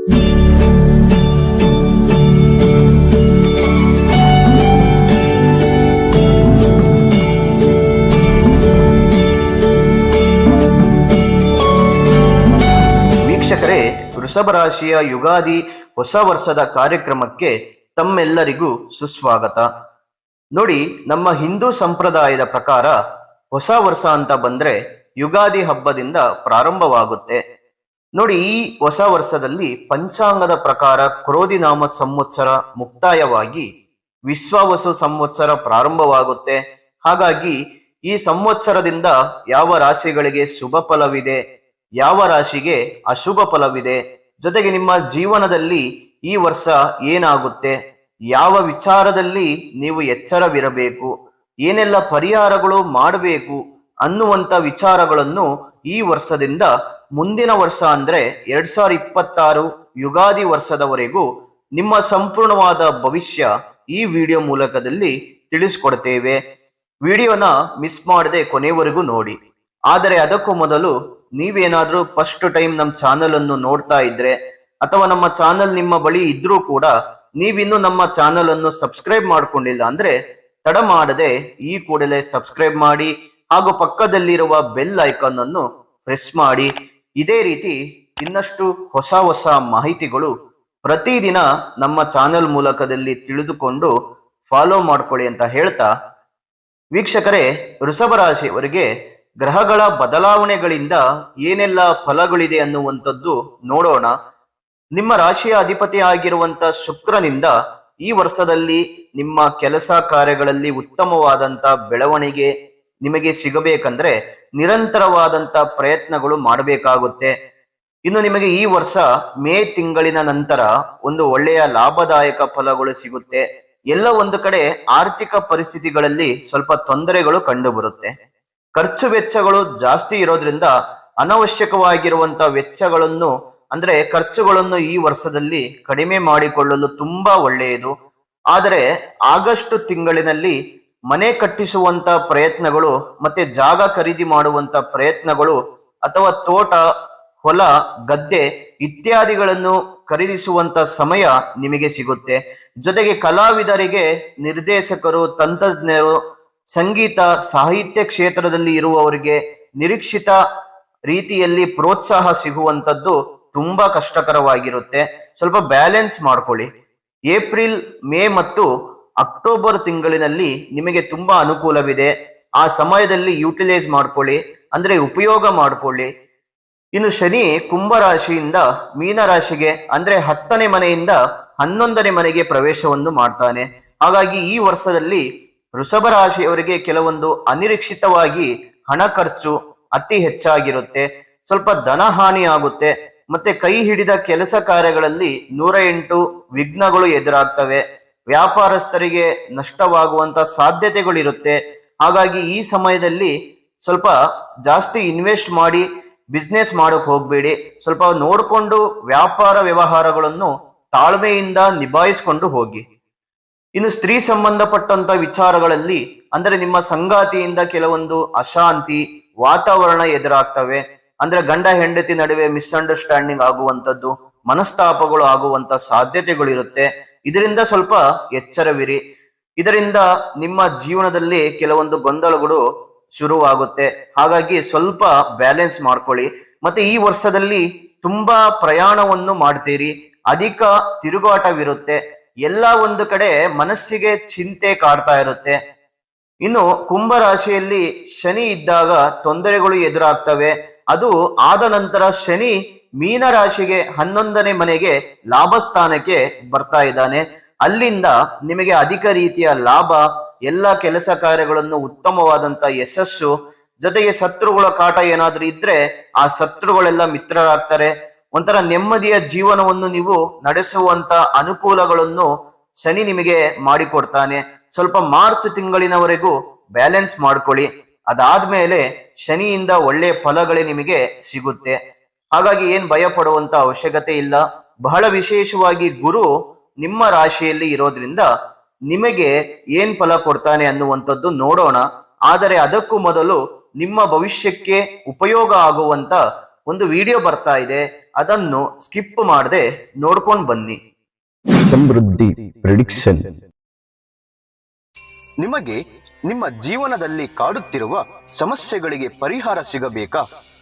ವೀಕ್ಷಕರೇ ವೃಷಭ ರಾಶಿಯ ಯುಗಾದಿ ಹೊಸ ವರ್ಷದ ಕಾರ್ಯಕ್ರಮಕ್ಕೆ ತಮ್ಮೆಲ್ಲರಿಗೂ ಸುಸ್ವಾಗತ. ನೋಡಿ, ನಮ್ಮ ಹಿಂದೂ ಸಂಪ್ರದಾಯದ ಪ್ರಕಾರ ಹೊಸ ವರ್ಷ ಅಂತ ಬಂದ್ರೆ ಯುಗಾದಿ ಹಬ್ಬದಿಂದ ಪ್ರಾರಂಭವಾಗುತ್ತೆ. ನೋಡಿ, ಈ ಹೊಸ ವರ್ಷದಲ್ಲಿ ಪಂಚಾಂಗದ ಪ್ರಕಾರ ಕ್ರೋಧಿನಾಮ ಸಂವತ್ಸರ ಮುಕ್ತಾಯವಾಗಿ ವಿಶ್ವವಸು ಸಂವತ್ಸರ ಪ್ರಾರಂಭವಾಗುತ್ತೆ. ಹಾಗಾಗಿ ಈ ಸಂವತ್ಸರದಿಂದ ಯಾವ ರಾಶಿಗಳಿಗೆ ಶುಭ ಫಲವಿದೆ, ಯಾವ ರಾಶಿಗೆ ಅಶುಭ ಫಲವಿದೆ, ಜೊತೆಗೆ ನಿಮ್ಮ ಜೀವನದಲ್ಲಿ ಈ ವರ್ಷ ಏನಾಗುತ್ತೆ, ಯಾವ ವಿಚಾರದಲ್ಲಿ ನೀವು ಎಚ್ಚರವಿರಬೇಕು, ಏನೆಲ್ಲ ಪರಿಹಾರಗಳು ಮಾಡಬೇಕು ಅನ್ನುವಂತ ವಿಚಾರಗಳನ್ನು ಈ ವರ್ಷದಿಂದ ಮುಂದಿನ ವರ್ಷ ಅಂದ್ರೆ ಎರಡ್ ಸಾವಿರದ ಇಪ್ಪತ್ತಾರು ಯುಗಾದಿ ವರ್ಷದವರೆಗೂ ನಿಮ್ಮ ಸಂಪೂರ್ಣವಾದ ಭವಿಷ್ಯ ಈ ವಿಡಿಯೋ ಮೂಲಕದಲ್ಲಿ ತಿಳಿಸ್ಕೊಡ್ತೇವೆ. ವಿಡಿಯೋನ ಮಿಸ್ ಮಾಡದೆ ಕೊನೆವರೆಗೂ ನೋಡಿ. ಆದರೆ ಅದಕ್ಕೂ ಮೊದಲು ನೀವೇನಾದ್ರೂ ಫಸ್ಟ್ ಟೈಮ್ ನಮ್ಮ ಚಾನೆಲ್ ಅನ್ನು ನೋಡ್ತಾ ಇದ್ರೆ ಅಥವಾ ನಮ್ಮ ಚಾನೆಲ್ ನಿಮ್ಮ ಬಳಿ ಇದ್ರೂ ಕೂಡ ನೀವಿನ್ನು ನಮ್ಮ ಚಾನೆಲ್ ಅನ್ನು ಸಬ್ಸ್ಕ್ರೈಬ್ ಮಾಡ್ಕೊಂಡಿಲ್ಲ ಅಂದ್ರೆ ತಡ ಮಾಡದೆ ಈ ಕೂಡಲೇ ಸಬ್ಸ್ಕ್ರೈಬ್ ಮಾಡಿ ಹಾಗೂ ಪಕ್ಕದಲ್ಲಿರುವ ಬೆಲ್ ಐಕಾನ್ ಅನ್ನು ಪ್ರೆಸ್ ಮಾಡಿ. ಇದೇ ರೀತಿ ಇನ್ನಷ್ಟು ಹೊಸ ಹೊಸ ಮಾಹಿತಿಗಳು ಪ್ರತಿದಿನ ನಮ್ಮ ಚಾನೆಲ್ ಮೂಲಕದಲ್ಲಿ ತಿಳಿದುಕೊಂಡು ಫಾಲೋ ಮಾಡ್ಕೊಳ್ಳಿ ಅಂತ ಹೇಳ್ತಾ ವೀಕ್ಷಕರೇ ವೃಷಭರಾಶಿಯವರಿಗೆ ಗ್ರಹಗಳ ಬದಲಾವಣೆಗಳಿಂದ ಏನೆಲ್ಲ ಫಲಗಳಿದೆ ಅನ್ನುವಂಥದ್ದು ನೋಡೋಣ. ನಿಮ್ಮ ರಾಶಿಯ ಅಧಿಪತಿ ಆಗಿರುವಂತ ಶುಕ್ರನಿಂದ ಈ ವರ್ಷದಲ್ಲಿ ನಿಮ್ಮ ಕೆಲಸ ಕಾರ್ಯಗಳಲ್ಲಿ ಉತ್ತಮವಾದಂತ ಬೆಳವಣಿಗೆ ನಿಮಗೆ ಸಿಗಬೇಕಂದ್ರೆ ನಿರಂತರವಾದಂತ ಪ್ರಯತ್ನಗಳು ಮಾಡಬೇಕಾಗುತ್ತೆ. ಇನ್ನು ನಿಮಗೆ ಈ ವರ್ಷ ಮೇ ತಿಂಗಳಿನ ನಂತರ ಒಂದು ಒಳ್ಳೆಯ ಲಾಭದಾಯಕ ಫಲಗಳು ಸಿಗುತ್ತೆ. ಎಲ್ಲ ಒಂದು ಕಡೆ ಆರ್ಥಿಕ ಪರಿಸ್ಥಿತಿಗಳಲ್ಲಿ ಸ್ವಲ್ಪ ತೊಂದರೆಗಳು ಕಂಡು ಬರುತ್ತೆ ಖರ್ಚು ವೆಚ್ಚಗಳು ಜಾಸ್ತಿ ಇರೋದ್ರಿಂದ ಅನವಶ್ಯಕವಾಗಿರುವಂತ ವೆಚ್ಚಗಳನ್ನು, ಅಂದ್ರೆ ಖರ್ಚುಗಳನ್ನು ಈ ವರ್ಷದಲ್ಲಿ ಕಡಿಮೆ ಮಾಡಿಕೊಳ್ಳಲು ತುಂಬಾ ಒಳ್ಳೆಯದು. ಆದರೆ ಆಗಸ್ಟ್ ತಿಂಗಳಿನಲ್ಲಿ ಮನೆ ಕಟ್ಟಿಸುವಂತ ಪ್ರಯತ್ನಗಳು ಮತ್ತೆ ಜಾಗ ಖರೀದಿ ಮಾಡುವಂತ ಪ್ರಯತ್ನಗಳು ಅಥವಾ ತೋಟ, ಹೊಲ, ಗದ್ದೆ ಇತ್ಯಾದಿಗಳನ್ನು ಖರೀದಿಸುವಂತ ಸಮಯ ನಿಮಗೆ ಸಿಗುತ್ತೆ. ಜೊತೆಗೆ ಕಲಾವಿದರಿಗೆ, ನಿರ್ದೇಶಕರು, ತಂತ್ರಜ್ಞರು, ಸಂಗೀತ, ಸಾಹಿತ್ಯ ಕ್ಷೇತ್ರದಲ್ಲಿ ಇರುವವರಿಗೆ ನಿರೀಕ್ಷಿತ ರೀತಿಯಲ್ಲಿ ಪ್ರೋತ್ಸಾಹ ಸಿಗುವಂತದ್ದು ತುಂಬಾ ಕಷ್ಟಕರವಾಗಿರುತ್ತೆ. ಸ್ವಲ್ಪ ಬ್ಯಾಲೆನ್ಸ್ ಮಾಡ್ಕೊಳ್ಳಿ. ಏಪ್ರಿಲ್, ಮೇ ಮತ್ತು ಅಕ್ಟೋಬರ್ ತಿಂಗಳಿನಲ್ಲಿ ನಿಮಗೆ ತುಂಬಾ ಅನುಕೂಲವಿದೆ. ಆ ಸಮಯದಲ್ಲಿ ಯುಟಿಲೈಸ್ ಮಾಡ್ಕೊಳ್ಳಿ, ಅಂದ್ರೆ ಉಪಯೋಗ ಮಾಡ್ಕೊಳ್ಳಿ. ಇನ್ನು ಶನಿ ಕುಂಭ ರಾಶಿಯಿಂದ ಮೀನ ರಾಶಿಗೆ ಅಂದ್ರೆ ಹತ್ತನೇ ಮನೆಯಿಂದ ಹನ್ನೊಂದನೇ ಮನೆಗೆ ಪ್ರವೇಶವನ್ನು ಮಾಡ್ತಾನೆ. ಹಾಗಾಗಿ ಈ ವರ್ಷದಲ್ಲಿ ವೃಷಭ ರಾಶಿಯವರಿಗೆ ಕೆಲವೊಂದು ಅನಿರೀಕ್ಷಿತವಾಗಿ ಹಣ ಖರ್ಚು ಅತಿ ಹೆಚ್ಚಾಗಿರುತ್ತೆ. ಸ್ವಲ್ಪ ಧನ ಹಾನಿ ಆಗುತ್ತೆ. ಮತ್ತೆ ಕೈ ಹಿಡಿದ ಕೆಲಸ ಕಾರ್ಯಗಳಲ್ಲಿ ನೂರ ಎಂಟು ವಿಘ್ನಗಳು ಎದುರಾಗ್ತವೆ. ವ್ಯಾಪಾರಸ್ಥರಿಗೆ ನಷ್ಟವಾಗುವಂತ ಸಾಧ್ಯತೆಗಳಿರುತ್ತೆ. ಹಾಗಾಗಿ ಈ ಸಮಯದಲ್ಲಿ ಸ್ವಲ್ಪ ಜಾಸ್ತಿ ಇನ್ವೆಸ್ಟ್ ಮಾಡಿ ಬಿಸ್ನೆಸ್ ಮಾಡೋಕೆ ಹೋಗ್ಬೇಡಿ. ಸ್ವಲ್ಪ ನೋಡ್ಕೊಂಡು ವ್ಯಾಪಾರ ವ್ಯವಹಾರಗಳನ್ನು ತಾಳ್ಮೆಯಿಂದ ನಿಭಾಯಿಸಿಕೊಂಡು ಹೋಗಿ. ಇನ್ನು ಸ್ತ್ರೀ ಸಂಬಂಧಪಟ್ಟಂತ ವಿಚಾರಗಳಲ್ಲಿ ಅಂದ್ರೆ ನಿಮ್ಮ ಸಂಗಾತಿಯಿಂದ ಕೆಲವೊಂದು ಅಶಾಂತಿ, ವಾತಾವರಣ ಎದುರಾಗ್ತವೆ. ಅಂದ್ರೆ ಗಂಡ ಹೆಂಡತಿ ನಡುವೆ ಮಿಸ್ಅಂಡರ್ಸ್ಟ್ಯಾಂಡಿಂಗ್ ಆಗುವಂತದ್ದು ಮನಸ್ತಾಪಗಳು ಆಗುವಂತ ಸಾಧ್ಯತೆಗಳಿರುತ್ತೆ ಇದರಿಂದ ಸ್ವಲ್ಪ ಎಚ್ಚರವಿರಿ. ಇದರಿಂದ ನಿಮ್ಮ ಜೀವನದಲ್ಲಿ ಕೆಲವೊಂದು ಗೊಂದಲಗಳು ಶುರುವಾಗುತ್ತೆ. ಹಾಗಾಗಿ ಸ್ವಲ್ಪ ಬ್ಯಾಲೆನ್ಸ್ ಮಾಡ್ಕೊಳ್ಳಿ. ಮತ್ತೆ ಈ ವರ್ಷದಲ್ಲಿ ತುಂಬಾ ಪ್ರಯಾಣವನ್ನು ಮಾಡ್ತೀರಿ. ಅಧಿಕ ತಿರುಗಾಟವಿರುತ್ತೆ. ಎಲ್ಲ ಒಂದು ಕಡೆ ಮನಸ್ಸಿಗೆ ಚಿಂತೆ ಕಾಡ್ತಾ ಇರುತ್ತೆ. ಇನ್ನು ಕುಂಭ ರಾಶಿಯಲ್ಲಿ ಶನಿ ಇದ್ದಾಗ ತೊಂದರೆಗಳು ಎದುರಾಗ್ತವೆ. ಅದು ಆದ ನಂತರ ಶನಿ ಮೀನ ರಾಶಿಗೆ ಹನ್ನೊಂದನೇ ಮನೆಗೆ ಲಾಭ ಸ್ಥಾನಕ್ಕೆ ಬರ್ತಾ ಇದ್ದಾನೆ. ಅಲ್ಲಿಂದ ನಿಮಗೆ ಅಧಿಕ ರೀತಿಯ ಲಾಭ, ಎಲ್ಲ ಕೆಲಸ ಕಾರ್ಯಗಳನ್ನು ಉತ್ತಮವಾದಂತ ಯಶಸ್ಸು, ಜೊತೆಗೆ ಶತ್ರುಗಳ ಕಾಟ ಏನಾದ್ರೂ ಇದ್ರೆ ಆ ಶತ್ರುಗಳೆಲ್ಲ ಮಿತ್ರರಾಗ್ತಾರೆ. ಒಂಥರ ನೆಮ್ಮದಿಯ ಜೀವನವನ್ನು ನೀವು ನಡೆಸುವಂತ ಅನುಕೂಲಗಳನ್ನು ಶನಿ ನಿಮಗೆ ಮಾಡಿಕೊಡ್ತಾನೆ. ಸ್ವಲ್ಪ ಮಾರ್ಚ್ ತಿಂಗಳಿನವರೆಗೂ ಬ್ಯಾಲೆನ್ಸ್ ಮಾಡ್ಕೊಳ್ಳಿ. ಅದಾದ್ಮೇಲೆ ಶನಿಯಿಂದ ಒಳ್ಳೆ ಫಲಗಳೇ ನಿಮಗೆ ಸಿಗುತ್ತೆ. ಹಾಗಾಗಿ ಏನ್ ಭಯ ಪಡುವಂತ ಅವಶ್ಯಕತೆ ಇಲ್ಲ. ಬಹಳ ವಿಶೇಷವಾಗಿ ಗುರು ನಿಮ್ಮ ರಾಶಿಯಲ್ಲಿ ಇರೋದ್ರಿಂದ ನಿಮಗೆ ಏನ್ ಫಲ ಕೊಡ್ತಾನೆ ಅನ್ನುವಂಥದ್ದು ನೋಡೋಣ. ಆದರೆ ಅದಕ್ಕೂ ಮೊದಲು ನಿಮ್ಮ ಭವಿಷ್ಯಕ್ಕೆ ಉಪಯೋಗ ಆಗುವಂತ ಒಂದು ವಿಡಿಯೋ ಬರ್ತಾ ಇದೆ. ಅದನ್ನು ಸ್ಕಿಪ್ ಮಾಡದೆ ನೋಡ್ಕೊಂಡು ಬನ್ನಿ. ಸಮೃದ್ಧಿ ಪ್ರಿಡಿಕ್ಷನ್ ನಿಮಗೆ ನಿಮ್ಮ ಜೀವನದಲ್ಲಿ ಕಾಡುತ್ತಿರುವ ಸಮಸ್ಯೆಗಳಿಗೆ ಪರಿಹಾರ ಸಿಗಬೇಕಾ?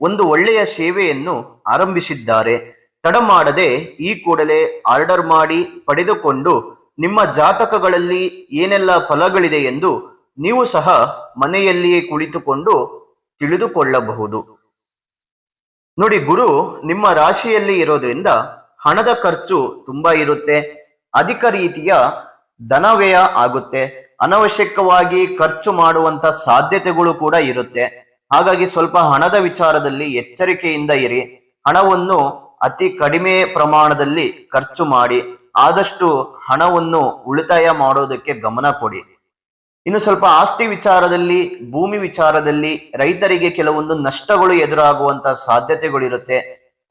ಒಂದು ಒಳ್ಳೆಯ ಸೇವೆಯನ್ನು ಆರಂಭಿಸಿದ್ದಾರೆ. ತಡ ಮಾಡದೆ ಈ ಕೂಡಲೇ ಆರ್ಡರ್ ಮಾಡಿ ಪಡೆದುಕೊಂಡು ನಿಮ್ಮ ಜಾತಕಗಳಲ್ಲಿ ಏನೆಲ್ಲ ಫಲಗಳಿದೆ ಎಂದು ನೀವು ಸಹ ಮನೆಯಲ್ಲಿಯೇ ಕುಳಿತುಕೊಂಡು ತಿಳಿದುಕೊಳ್ಳಬಹುದು. ನೋಡಿ ಗುರು, ನಿಮ್ಮ ರಾಶಿಯಲ್ಲಿ ಇರೋದ್ರಿಂದ ಹಣದ ಖರ್ಚು ತುಂಬಾ ಇರುತ್ತೆ. ಅಧಿಕ ರೀತಿಯ ಧನವ್ಯಯ ಆಗುತ್ತೆ. ಅನವಶ್ಯಕವಾಗಿ ಖರ್ಚು ಮಾಡುವಂತ ಸಾಧ್ಯತೆಗಳು ಕೂಡ ಇರುತ್ತೆ. ಹಾಗಾಗಿ ಸ್ವಲ್ಪ ಹಣದ ವಿಚಾರದಲ್ಲಿ ಎಚ್ಚರಿಕೆಯಿಂದ ಇರಿ. ಹಣವನ್ನು ಅತಿ ಕಡಿಮೆ ಪ್ರಮಾಣದಲ್ಲಿ ಖರ್ಚು ಮಾಡಿ, ಆದಷ್ಟು ಹಣವನ್ನು ಉಳಿತಾಯ ಮಾಡೋದಕ್ಕೆ ಗಮನ ಕೊಡಿ. ಇನ್ನು ಸ್ವಲ್ಪ ಆಸ್ತಿ ವಿಚಾರದಲ್ಲಿ, ಭೂಮಿ ವಿಚಾರದಲ್ಲಿ ರೈತರಿಗೆ ಕೆಲವೊಂದು ನಷ್ಟಗಳು ಎದುರಾಗುವಂತ ಸಾಧ್ಯತೆಗಳಿರುತ್ತೆ.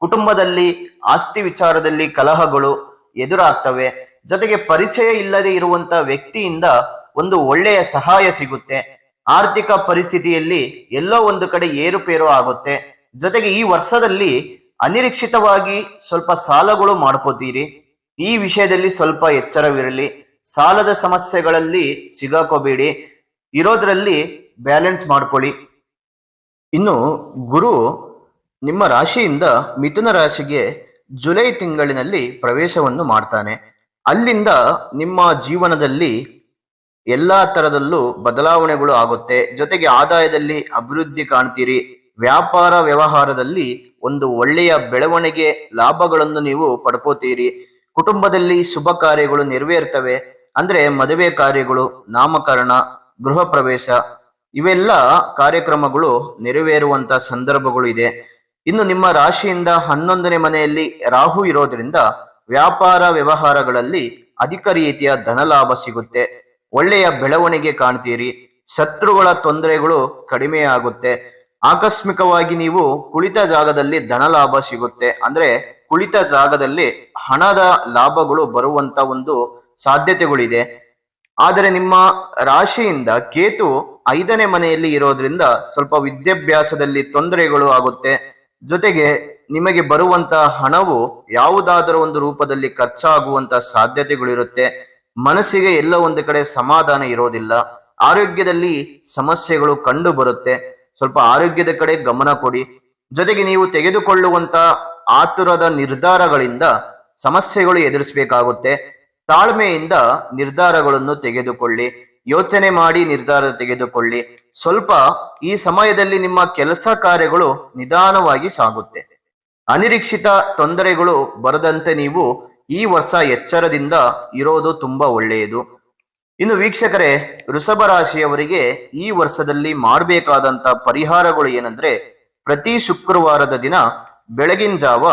ಕುಟುಂಬದಲ್ಲಿ ಆಸ್ತಿ ವಿಚಾರದಲ್ಲಿ ಕಲಹಗಳು ಎದುರಾಗ್ತವೆ. ಜೊತೆಗೆ ಪರಿಚಯ ಇಲ್ಲದೆ ಇರುವಂತ ವ್ಯಕ್ತಿಯಿಂದ ಒಂದು ಒಳ್ಳೆಯ ಸಹಾಯ ಸಿಗುತ್ತೆ. ಆರ್ಥಿಕ ಪರಿಸ್ಥಿತಿಯಲ್ಲಿ ಎಲ್ಲೋ ಒಂದು ಕಡೆ ಏರುಪೇರು ಆಗುತ್ತೆ. ಜೊತೆಗೆ ಈ ವರ್ಷದಲ್ಲಿ ಅನಿರೀಕ್ಷಿತವಾಗಿ ಸ್ವಲ್ಪ ಸಾಲಗಳು ಮಾಡ್ಕೋತೀರಿ. ಈ ವಿಷಯದಲ್ಲಿ ಸ್ವಲ್ಪ ಎಚ್ಚರವಿರಲಿ. ಸಾಲದ ಸಮಸ್ಯೆಗಳಲ್ಲಿ ಸಿಗಾಕೋಬೇಡಿ. ಇರೋದ್ರಲ್ಲಿ ಬ್ಯಾಲೆನ್ಸ್ ಮಾಡ್ಕೊಳ್ಳಿ. ಇನ್ನು ಗುರು, ನಿಮ್ಮ ರಾಶಿಯಿಂದ ಮಿಥುನ ರಾಶಿಗೆ ಜುಲೈ ತಿಂಗಳಿನಲ್ಲಿ ಪ್ರವೇಶವನ್ನು ಮಾಡ್ತಾನೆ. ಅಲ್ಲಿಂದ ನಿಮ್ಮ ಜೀವನದಲ್ಲಿ ಎಲ್ಲಾ ತರದಲ್ಲೂ ಬದಲಾವಣೆಗಳು ಆಗುತ್ತೆ. ಜೊತೆಗೆ ಆದಾಯದಲ್ಲಿ ಅಭಿವೃದ್ಧಿ ಕಾಣ್ತೀರಿ. ವ್ಯಾಪಾರ ವ್ಯವಹಾರದಲ್ಲಿ ಒಂದು ಒಳ್ಳೆಯ ಬೆಳವಣಿಗೆ ಲಾಭಗಳನ್ನು ನೀವು ಪಡ್ಕೋತೀರಿ. ಕುಟುಂಬದಲ್ಲಿ ಶುಭ ಕಾರ್ಯಗಳು ನೆರವೇರ್ತವೆ. ಅಂದ್ರೆ ಮದುವೆ ಕಾರ್ಯಗಳು, ನಾಮಕರಣ, ಗೃಹ ಪ್ರವೇಶ, ಇವೆಲ್ಲ ಕಾರ್ಯಕ್ರಮಗಳು ನೆರವೇರುವಂತ ಸಂದರ್ಭಗಳು ಇದೆ. ಇನ್ನು ನಿಮ್ಮ ರಾಶಿಯಿಂದ ಹನ್ನೊಂದನೇ ಮನೆಯಲ್ಲಿ ರಾಹು ಇರೋದ್ರಿಂದ ವ್ಯಾಪಾರ ವ್ಯವಹಾರಗಳಲ್ಲಿ ಅಧಿಕ ರೀತಿಯ ಧನಲಾಭ ಸಿಗುತ್ತೆ. ಒಳ್ಳೆಯ ಬೆಳವಣಿಗೆ ಕಾಣ್ತೀರಿ. ಶತ್ರುಗಳ ತೊಂದರೆಗಳು ಕಡಿಮೆ ಆಗುತ್ತೆ. ಆಕಸ್ಮಿಕವಾಗಿ ನೀವು ಕುಳಿತ ಜಾಗದಲ್ಲಿ ಧನಲಾಭ ಸಿಗುತ್ತೆ. ಅಂದ್ರೆ ಕುಳಿತ ಜಾಗದಲ್ಲಿ ಹಣದ ಲಾಭಗಳು ಬರುವಂತ ಒಂದು ಸಾಧ್ಯತೆಗಳಿದೆ. ಆದರೆ ನಿಮ್ಮ ರಾಶಿಯಿಂದ ಕೇತು ಐದನೇ ಮನೆಯಲ್ಲಿ ಇರೋದ್ರಿಂದ ಸ್ವಲ್ಪ ವಿದ್ಯಾಭ್ಯಾಸದಲ್ಲಿ ತೊಂದರೆಗಳು ಆಗುತ್ತೆ. ಜೊತೆಗೆ ನಿಮಗೆ ಬರುವಂತ ಹಣವು ಯಾವುದಾದರೂ ಒಂದು ರೂಪದಲ್ಲಿ ಖರ್ಚಾಗುವಂತ ಸಾಧ್ಯತೆಗಳಿರುತ್ತೆ. ಮನಸ್ಸಿಗೆ ಎಲ್ಲ ಒಂದು ಕಡೆ ಸಮಾಧಾನ ಇರೋದಿಲ್ಲ. ಆರೋಗ್ಯದಲ್ಲಿ ಸಮಸ್ಯೆಗಳು ಕಂಡು ಬರುತ್ತೆ. ಸ್ವಲ್ಪ ಆರೋಗ್ಯದ ಕಡೆ ಗಮನ ಕೊಡಿ. ಜೊತೆಗೆ ನೀವು ತೆಗೆದುಕೊಳ್ಳುವಂತ ಆತುರದ ನಿರ್ಧಾರಗಳಿಂದ ಸಮಸ್ಯೆಗಳು ಎದುರಿಸಬೇಕಾಗುತ್ತೆ. ತಾಳ್ಮೆಯಿಂದ ನಿರ್ಧಾರಗಳನ್ನು ತೆಗೆದುಕೊಳ್ಳಿ. ಯೋಚನೆ ಮಾಡಿ ನಿರ್ಧಾರ ತೆಗೆದುಕೊಳ್ಳಿ. ಸ್ವಲ್ಪ ಈ ಸಮಯದಲ್ಲಿ ನಿಮ್ಮ ಕೆಲಸ ಕಾರ್ಯಗಳು ನಿಧಾನವಾಗಿ ಸಾಗುತ್ತೆ. ಅನಿರೀಕ್ಷಿತ ತೊಂದರೆಗಳು ಬರದಂತೆ ನೀವು ಈ ವರ್ಷ ಎಚ್ಚರದಿಂದ ಇರೋದು ತುಂಬಾ ಒಳ್ಳೆಯದು. ಇನ್ನು ವೀಕ್ಷಕರೇ, ವೃಷಭ ರಾಶಿಯವರಿಗೆ ಈ ವರ್ಷದಲ್ಲಿ ಮಾಡಬೇಕಾದಂತ ಪರಿಹಾರಗಳು ಏನಂದ್ರೆ, ಪ್ರತಿ ಶುಕ್ರವಾರದ ದಿನ ಬೆಳಗಿನ ಜಾವ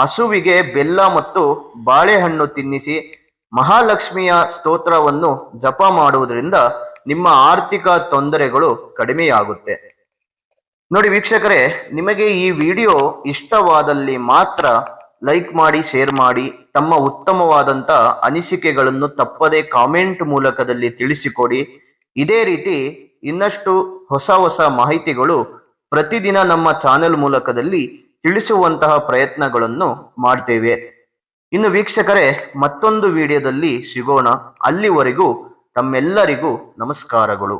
ಹಸುವಿಗೆ ಬೆಲ್ಲ ಮತ್ತು ಬಾಳೆಹಣ್ಣು ತಿನ್ನಿಸಿ, ಮಹಾಲಕ್ಷ್ಮಿಯ ಸ್ತೋತ್ರವನ್ನು ಜಪ ಮಾಡುವುದರಿಂದ ನಿಮ್ಮ ಆರ್ಥಿಕ ತೊಂದರೆಗಳು ಕಡಿಮೆಯಾಗುತ್ತೆ. ನೋಡಿ ವೀಕ್ಷಕರೇ, ನಿಮಗೆ ಈ ವಿಡಿಯೋ ಇಷ್ಟವಾದಲ್ಲಿ ಮಾತ್ರ ಲೈಕ್ ಮಾಡಿ ಶೇರ್ ಮಾಡಿ ತಮ್ಮ ಉತ್ತಮವಾದಂತ ಅನಿಸಿಕೆಗಳನ್ನು ತಪ್ಪದೆ ಕಾಮೆಂಟ್ ಮೂಲಕದಲ್ಲಿ ತಿಳಿಸಿಕೊಡಿ. ಇದೇ ರೀತಿ ಇನ್ನಷ್ಟು ಹೊಸ ಹೊಸ ಮಾಹಿತಿಗಳು ಪ್ರತಿದಿನ ನಮ್ಮ ಚಾನೆಲ್ ಮೂಲಕದಲ್ಲಿ ತಿಳಿಸುವಂತಹ ಪ್ರಯತ್ನಗಳನ್ನು ಮಾಡ್ತೇವೆ. ಇನ್ನು ವೀಕ್ಷಕರೇ, ಮತ್ತೊಂದು ವಿಡಿಯೋದಲ್ಲಿ ಸಿಗೋಣ. ಅಲ್ಲಿವರೆಗೂ ತಮ್ಮೆಲ್ಲರಿಗೂ ನಮಸ್ಕಾರಗಳು.